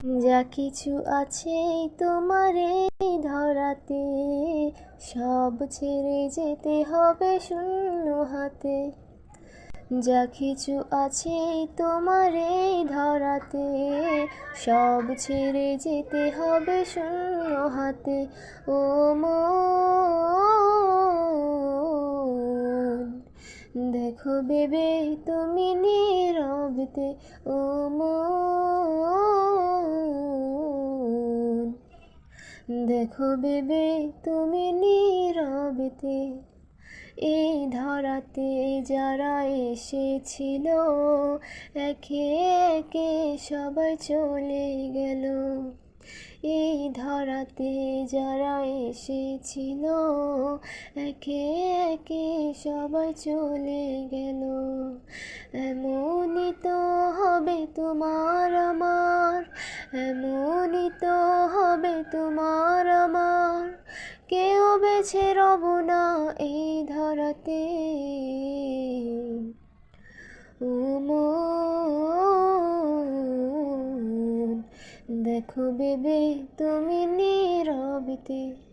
যা কিছু আছে তোমার ধরাতে, সব ছেড়ে যেতে হবে শূন্য হাতে। যা কিছু আছে তোমার ধরাতে, সব ছেড়ে যেতে হবে শূন্য হাতে। ও দেখো বেবে তুমি নীরবতে। ও মন দেখো বেবে, তুমি নীরবতে। এই ধরাতে যারা এসেছিল, একে একে সবাই চলে গেল। এই ধরাতে যারা এসেছিল, একে একে সবাই চলে গেল। এমনই তো হবে তোমার আমার, এমনই তো হবে তোমার আমার। কেউ বেছে রব না এই ধরাতে। দেখো বেবে তুমি নীরবতে।